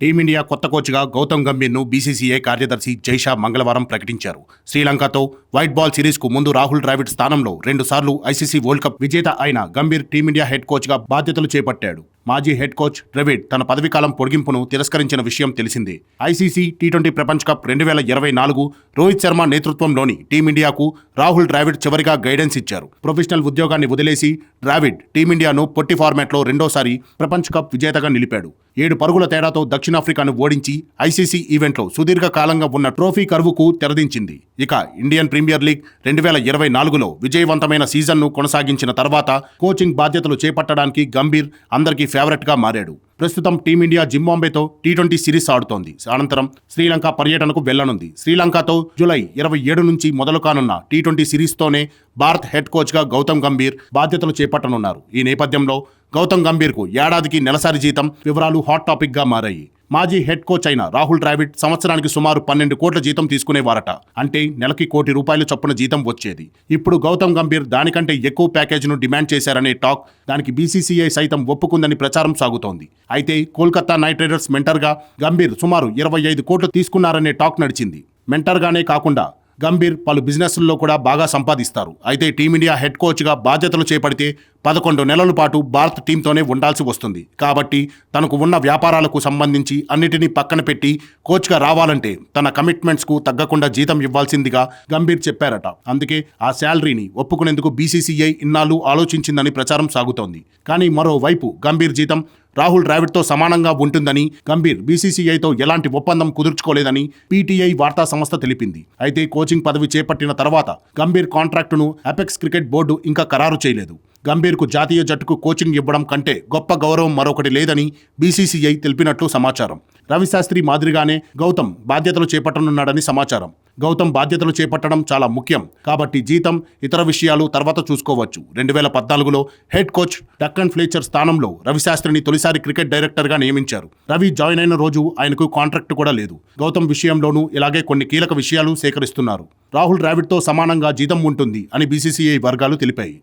Team India కొత్త కోచ్గా Gautam గంభీర్ను BCCI కార్యదర్శి జైషా మంగళవారం ప్రకటించారు. శ్రీలంకతో వైట్ బాల్ సిరీస్కు ముందు రాహుల్ ద్రావిడ్ స్థానంలో రెండుసార్లు ఐసీసీ వరల్డ్ కప్ విజేత అయిన గంభీర్ టీమిండియా హెడ్ కోచ్గా బాధ్యతలు చేపట్టాడు. మాజీ హెడ్ కోచ్ ద్రవిడ్ తన పదవీకాలం పొడిగింపును తిరస్కరించిన విషయం తెలిసిందే. ఐసీసీ టీ ట్వంటీ ప్రపంచ కప్ రెండు వేల ఇరవై నాలుగు రోహిత్ శర్మ నేతృత్వంలోని టీమిండియాకు రాహుల్ ద్రావిడ్ చివరిగా గైడెన్స్ ఇచ్చారు. ప్రొఫెషనల్ ఉద్యోగాన్ని వదిలేసి ద్రావిడ్ టీమిండియాను పొట్టి ఫార్మాట్లో రెండోసారి ప్రపంచ కప్ విజేతగా నిలిపాడు. ఏడు పరుగుల తేడాతో దక్షిణాఫ్రికాను ఓడించి ఐసీసీ ఈవెంట్లో సుదీర్ఘ కాలంగా ఉన్న ట్రోఫీ కరువుకు తెరదించింది. ఇక ఇండియన్ ప్రీమియర్ లీగ్ రెండు వేల ఇరవై నాలుగులో విజయవంతమైన సీజన్ను కొనసాగించిన తర్వాత కోచింగ్ బాధ్యతలు చేపట్టడానికి గంభీర్ అందరికీ ఫేవరెట్గా మారాడు. ప్రస్తుతం టీమిండియా జింబాంబేతో టీ ట్వంటీ సిరీస్ ఆడుతోంది. అనంతరం శ్రీలంక పర్యటనకు వెళ్ళనుంది. శ్రీలంకతో జూలై ఇరవై ఏడు నుంచి మొదలు కానున్న టీ ట్వంటీ సిరీస్తోనే భారత్ హెడ్ కోచ్గా గౌతమ్ గంభీర్ బాధ్యతలు చేపట్టనున్నారు. ఈ నేపథ్యంలో గౌతమ్ గంభీర్కు ఏడాదికి నెలసరి జీతం. వివరాలు హాట్ టాపిక్గా మారాయి. మాజీ హెడ్ కోచ్ అయిన రాహుల్ ద్రావిడ్ సంవత్సరానికి సుమారు పన్నెండు కోట్ల జీతం తీసుకునేవారట. అంటే నెలకి కోటి రూపాయల చొప్పున జీతం వచ్చేది. ఇప్పుడు గౌతమ్ గంభీర్ దానికంటే ఎక్కువ ప్యాకేజీను డిమాండ్ చేశారనే టాక్ దానికి బీసీసీఐ సైతం ఒప్పుకుందని ప్రచారం సాగుతోంది. అయితే కోల్కతా నైట్ రైడర్స్ మెంటర్గా గంభీర్ సుమారు ఇరవై ఐదు కోట్లు తీసుకున్నారనే టాక్ నడిచింది. మెంటర్గానే కాకుండా గంభీర్ పలు బిజినెస్ల్లో కూడా బాగా సంపాదిస్తారు. అయితే టీమిండియా హెడ్ కోచ్గా బాధ్యతలు చేపడితే పదకొండు నెలల పాటు భారత్ టీంతోనే ఉండాల్సి వస్తుంది. కాబట్టి తనకు ఉన్న వ్యాపారాలకు సంబంధించి అన్నిటినీ పక్కన పెట్టి కోచ్గా రావాలంటే తన కమిట్మెంట్స్కు తగ్గకుండా జీతం ఇవ్వాల్సిందిగా గంభీర్ చెప్పారట. అందుకే ఆ శాలరీని ఒప్పుకునేందుకు బీసీసీఐ ఇన్నాళ్ళు ఆలోచించిందని ప్రచారం సాగుతోంది. కానీ మరోవైపు గంభీర్ జీతం రాహుల్ ద్రావిడ్తో సమానంగా ఉంటుందని గంభీర్ బీసీసీఐతో ఎలాంటి ఒప్పందం కుదుర్చుకోలేదని పీటీఐ వార్తా సంస్థ తెలిపింది. అయితే కోచింగ్ పదవి చేపట్టిన తర్వాత గంభీర్ కాంట్రాక్టును అపెక్స్ క్రికెట్ బోర్డు ఇంకా ఖరారు చేయలేదు. గంభీర్కు జాతీయ జట్టుకు కోచింగ్ ఇవ్వడం కంటే గొప్ప గౌరవం మరొకటి లేదని బీసీసీఐ తెలిపినట్లు సమాచారం. రవిశాస్త్రి మాదిరిగానే గౌతమ్ బాధ్యతలు చేపట్టనున్నాడని సమాచారం. గౌతమ్ బాధ్యతలు చేపట్టడం చాలా ముఖ్యం. కాబట్టి జీతం ఇతర విషయాలు తర్వాత చూసుకోవచ్చు. రెండు వేల పద్నాలుగులో హెడ్ కోచ్ డక్కన్ ఫ్లేచర్ స్థానంలో రవిశాస్త్రిని తొలిసారి క్రికెట్ డైరెక్టర్గా నియమించారు. రవి జాయిన్ అయిన రోజు ఆయనకు కాంట్రాక్ట్ కూడా లేదు. గౌతమ్ విషయంలోనూ ఇలాగే కొన్ని కీలక విషయాలు సేకరిస్తున్నారు. రాహుల్ ద్రావిడ్తో సమానంగా జీతం ఉంటుంది అని బీసీసీఐ వర్గాలు తెలిపాయి.